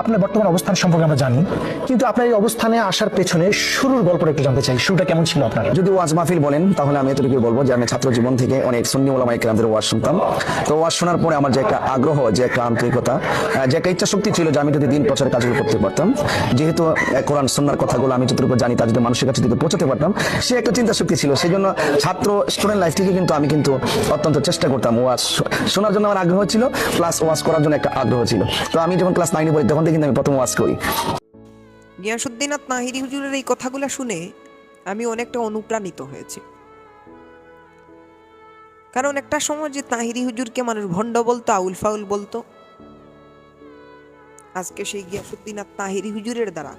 আপনার বর্তমান অবস্থান সম্পর্কে আমরা জানি, কিন্তু আপনার এই অবস্থানে আসার পেছনে শুরুর গল্পটা একটু জানতে চাই। শুরুটা কেমন ছিল আপনার? যদি ওয়াজ মাহফিল বলেন, তাহলে আমি এতটুকু বলব যে আমি ছাত্র জীবন থেকে অনেক সুন্নি ওলামাই কেরামদের ওয়াজ শুনতাম। তো ওয়াজ শোনার পরে আমার যে একটা আগ্রহ, যে একটা আন্তরিকতা যে একটা ইচ্ছা শক্তি ছিল যে আমি যদি দিন প্রচারের কাজগুলো করতে পারতাম, যেহেতু কোরআন সন্ন্যার কথাগুলো আমি যতটুকু জানি তা যদি মানুষের কাছে যদি পৌঁছাতে পারতাম, সে একটা চিন্তা শক্তি ছিল। সেই জন্য ছাত্র স্টুডেন্ট লাইফ থেকে কিন্তু আমি কিন্তু অত্যন্ত চেষ্টা করতাম ওয়াজ শোনার জন্য আমার আগ্রহ ছিল প্লাস ওয়াজ করার জন্য একটা আগ্রহ ছিল। তো আমি যখন ক্লাস নাইনে পড়ি, তখন থেকে কিন্তু আমি প্রথম ওয়াজ করি। গিয়াসুদ্দিনাথ নাহিরি হুজুরের এই কথাগুলো শুনে আমি অনেকটা অনুপ্রাণিত হয়েছি। কারণ একটা সময় যে তাহিরি হুজুরকে মানুষ ভণ্ড বলতো, আউল ফাউল বলতো, আজকে সেই গিয়াসুদ্দিনাথ তাহিরি হুজুরের দ্বারা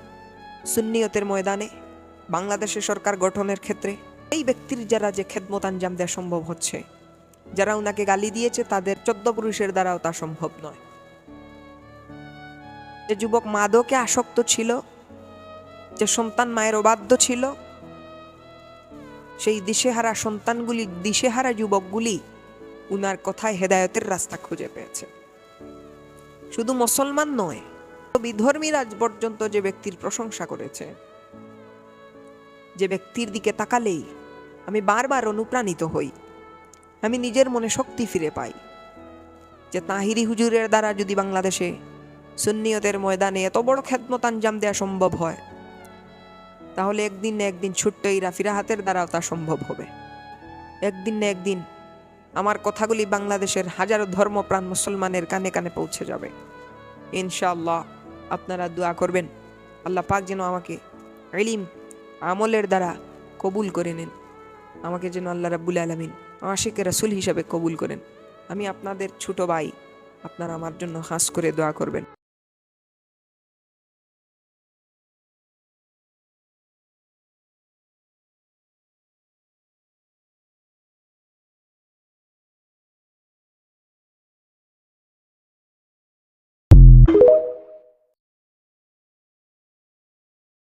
সুন্নিয়তের ময়দানে বাংলাদেশের সরকার গঠনের ক্ষেত্রে এই ব্যক্তির যারা যে খেদমত আঞ্জাম দেওয়া সম্ভব হচ্ছে, যারা ওনাকে গালি দিয়েছে, তাদের চোদ্দ পুরুষের দ্বারাও তা সম্ভব নয়। যে যুবক মাদকে আসক্ত ছিল, যে সন্তান মায়ের অবাধ্য ছিল, সেই দিশেহারা সন্তানগুলি, দিশেহারা যুবকগুলি উনার কথায় হেদায়তের রাস্তা খুঁজে পেয়েছে। শুধু মুসলমান নয় বিধর্মীরা পর্যন্ত যে ব্যক্তির প্রশংসা করেছে, যে ব্যক্তির দিকে তাকালেই আমি বারবার অনুপ্রাণিত হই, আমি নিজের মনে শক্তি ফিরে পাই যে তাহিরি হুজুরের দ্বারা যদি বাংলাদেশে সুন্নিয়তের ময়দানে এত বড় খেদমত আঞ্জাম দেওয়া সম্ভব হয়? তাহলে একদিন না একদিন ছোট্ট এই রাফিরা হাতের দ্বারাও তা সম্ভব হবে। একদিন না একদিন আমার কথাগুলি বাংলাদেশের হাজারো ধর্মপ্রাণ মুসলমানের কানে কানে পৌঁছে যাবে। ইনশাআল্লাহ আপনারা দোয়া করবেন। আল্লাহ পাক যেন আমাকে এলিম আমলের দ্বারা কবুল করে নেন। আমাকে যেন আল্লাহ রাব্বুল আলমিন আশিক রাসুল হিসাবে কবুল করেন। আমি আপনাদের ছোট ভাই, আপনারা আমার জন্য হাস করে দোয়া করবেন।